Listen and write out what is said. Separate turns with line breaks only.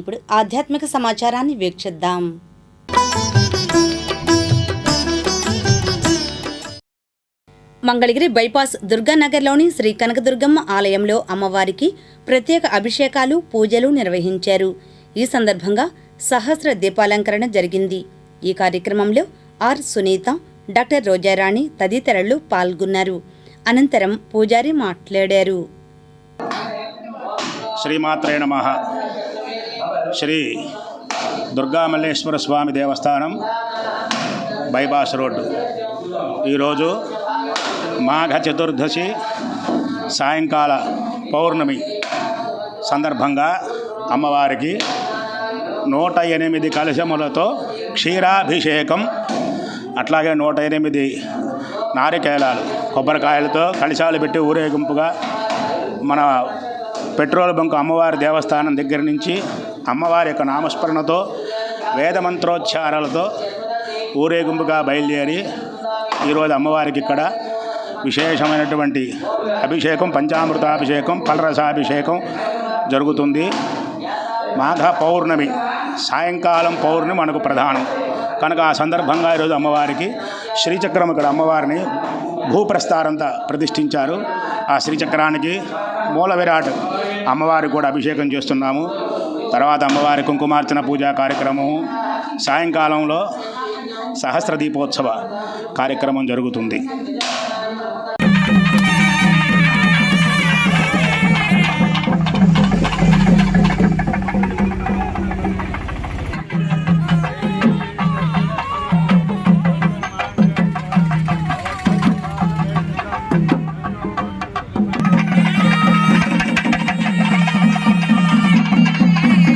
ఇప్పుడు ఆధ్యాత్మిక సమాచారాన్ని వీక్షిద్దాం. మంగళగిరి బైపాస్ దుర్గానగర్లోని శ్రీ కనకదుర్గమ్మ ఆలయంలో అమ్మవారికి ప్రత్యేక అభిషేకాలు పూజలు నిర్వహించారు. ఈ సందర్భంగా సహస్ర దీపాలంకరణ జరిగింది. ఈ కార్యక్రమంలో ఆర్ సునీత డాక్టర్ రోజారాణి తదితరులు పాల్గొన్నారు. అనంతరం పూజారి మాట్లాడారు.
శ్రీమాత్రే నమ. శ్రీ దుర్గామల్లేశ్వర స్వామి దేవస్థానం బైపాస్ రోడ్డు. ఈరోజు మాఘ చతుర్దశి సాయంకాల పౌర్ణమి సందర్భంగా అమ్మవారికి నూట ఎనిమిది కలశములతో క్షీరాభిషేకం అట్లాగే నూట ఎనిమిది నారికేలాలు కొబ్బరికాయలతో కలశాలు పెట్టి ఊరేగింపుగా మన పెట్రోల్ బంక్ అమ్మవారి దేవస్థానం దగ్గర నుంచి అమ్మవారి యొక్క నామస్మరణతో వేదమంత్రోచ్చారాలతో ఊరేగింపుగా బయలుదేరి ఈరోజు అమ్మవారికి ఇక్కడ విశేషమైనటువంటి అభిషేకం పంచామృతాభిషేకం పలరసాభిషేకం జరుగుతుంది. మాఘ పౌర్ణమి సాయంకాలం పౌర్ణమి మనకు ప్రధానం. కనుక ఆ సందర్భంగా ఈరోజు అమ్మవారికి శ్రీచక్రం ఇక్కడ అమ్మవారిని భూప్రస్థారంతా ప్రతిష్ఠించారు. ఆ శ్రీచక్రానికి మూల విరాట్ అమ్మవారికి కూడా అభిషేకం చేస్తున్నాము. తర్వాత అమ్మవారి కుంకుమార్చన పూజా కార్యక్రమము. సాయంకాలంలో సహస్ర దీపోత్సవ కార్యక్రమం జరుగుతుంది.